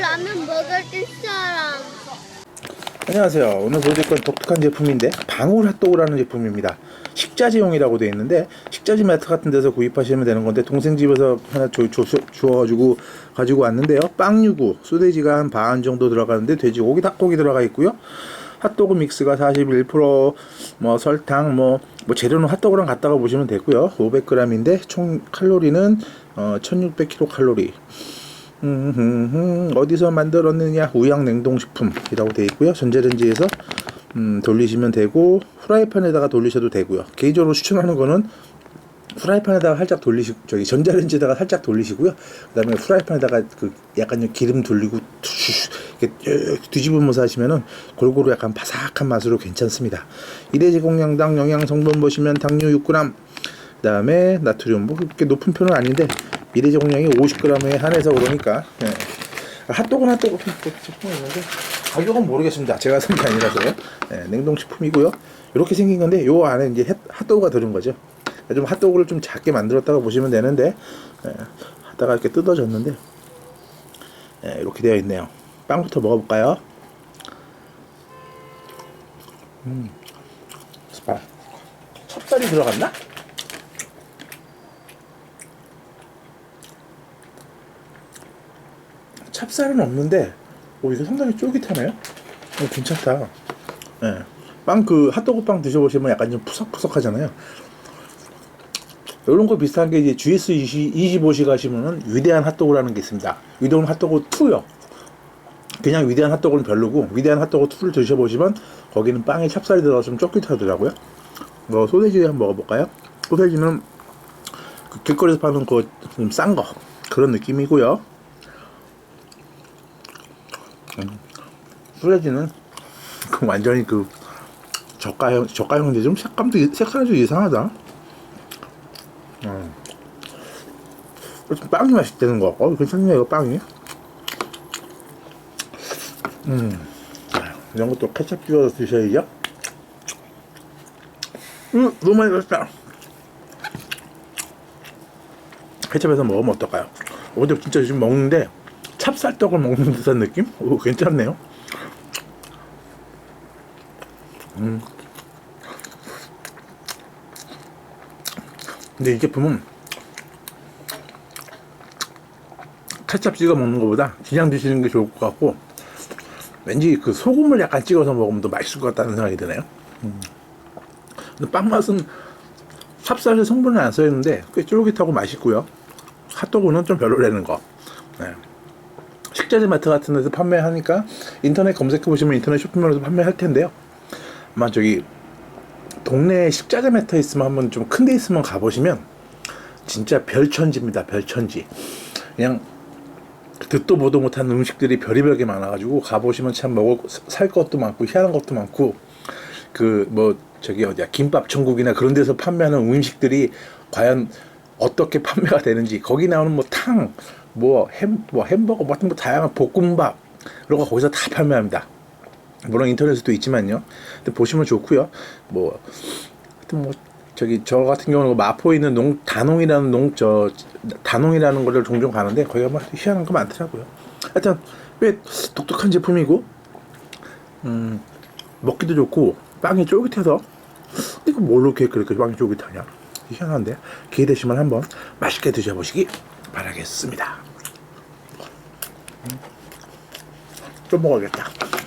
라면 먹을 사람. 안녕하세요. 오늘 보여드릴 건 독특한 제품인데 방울 핫도그라는 제품입니다. 식자재용이라고 되어 있는데 식자재 마트 같은 데서 구입하시면 되는 건데 동생 집에서 하나 줘, 줘, 주워가지고 가지고 왔는데요. 빵 유구, 소세지가 한 반 정도 들어가는데 돼지고기, 닭고기 들어가 있고요. 핫도그 믹스가 41%뭐 설탕 뭐, 뭐 재료는 핫도그랑 갖다가 보시면 되고요. 500g인데 총 칼로리는 어, 1600kcal. 음, 음, 음, 어디서 만들었느냐? 우양 냉동식품이라고 되어 있고요. 전자레인지에서 음, 돌리시면 되고 프라이팬에다가 돌리셔도 되고요. 개인적으로 추천하는 거는 프라이팬에다가 살짝 돌리시 저기 전자레인지에다가 살짝 돌리시고요. 그다음에 프라이팬에다가 그 약간 좀 기름 돌리고 투슈 뒤집으면서 하시면은 골고루 약간 바삭한 맛으로 괜찮습니다. 1회 공량당 영양 성분 보시면 당류 6g 그다음에 나트륨 뭐 그렇게 높은 편은 아닌데 미래 제공량이 50g에 한해서 그러니까 예. 핫도그는 핫도그 제품이 있는데 가격은 모르겠습니다. 제가 산 게 아니라서요. 예, 냉동식품이고요. 이렇게 생긴 건데 요 안에 이제 핫- 핫도그가 들은 거죠. 좀 핫도그를 좀 작게 만들었다가 보시면 되는데 예, 하다가 이렇게 뜯어졌는데 예, 이렇게 되어 있네요. 빵부터 먹어볼까요? 음, 스파. 찹쌀이 들어갔나? 찹쌀은 없는데 오 이거 상당히 쫄깃하네요. 어, 괜찮다. 예. 빵그 핫도그 빵 드셔보시면 약간 좀 푸석푸석하잖아요. 이런 거 비슷한 게 이제 GS 25시 가시면은 위대한 핫도그라는 게 있습니다. 위대한 핫도그 2요. 그냥 위대한 핫도그는 별로고 위대한 핫도그 2를 드셔보시면 거기는 빵에 찹쌀이 들어가서 좀 쫄깃하더라고요. 뭐 소세지 한번 먹어볼까요? 소세지는 그 길거리에서 파는 그좀싼 거 그런 느낌이고요. 소세지는 그 완전히 그 저가형 저가형인데 좀 색감도 이- 색깔이 좀 이상하다. 음. 좀 빵이 맛있다는 거. 어 괜찮네요 이거 빵이. 음 이런 것도 케첩 찍어서 드셔야죠. 음 너무 맛있다. 케첩에서 먹으면 어떨까요? 어제 진짜 지금 먹는데 찹쌀떡을 먹는 듯한 느낌? 오, 괜찮네요. 음. 근데 이 제품은 케찹 찍어 먹는 것보다 그냥 드시는 게 좋을 것 같고 왠지 그 소금을 약간 찍어서 먹으면 더 맛있을 것 같다는 생각이 드네요. 음. 근데 빵 맛은 찹쌀의 성분은 안 써있는데 꽤 쫄깃하고 맛있고요. 핫도그는 좀 별로라는 거. 네. 식자재 마트 같은 데서 판매하니까 인터넷 검색해 보시면 인터넷 쇼핑몰에서 판매할 텐데요. 아마 저기 동네에 식자재 마트 있으면 한번 좀 큰 데 있으면 가보시면 진짜 별천지입니다. 별천지. 그냥 듣도 보도 못한 음식들이 별의별 게 많아가지고 가보시면 참 먹을 살 것도 많고 희한한 것도 많고 그 뭐 저기 어디야 김밥 천국이나 그런 데서 판매하는 음식들이 과연 어떻게 판매가 되는지 거기 나오는 뭐 탕, 뭐 햄, 뭐 햄버거 뭐 같은 뭐 다양한 볶음밥 이런 거 거기서 다 판매합니다. 물론 인터넷에도 있지만요. 근데 보시면 좋고요. 뭐 하여튼 뭐 저기 저 같은 경우는 마포에 있는 농 다농이라는 농저 다농이라는 거를 종종 가는데 거기가 뭐 희한한 거 많더라고요. 하여튼 꽤 독특한 제품이고 음 먹기도 좋고 빵이 쫄깃해서 이거 뭘로 이렇게 그렇게 빵이 쫄깃하냐 희한한데 기회 되시면 한번 맛있게 드셔보시기 바라겠습니다. 음. 좀 먹어야겠다.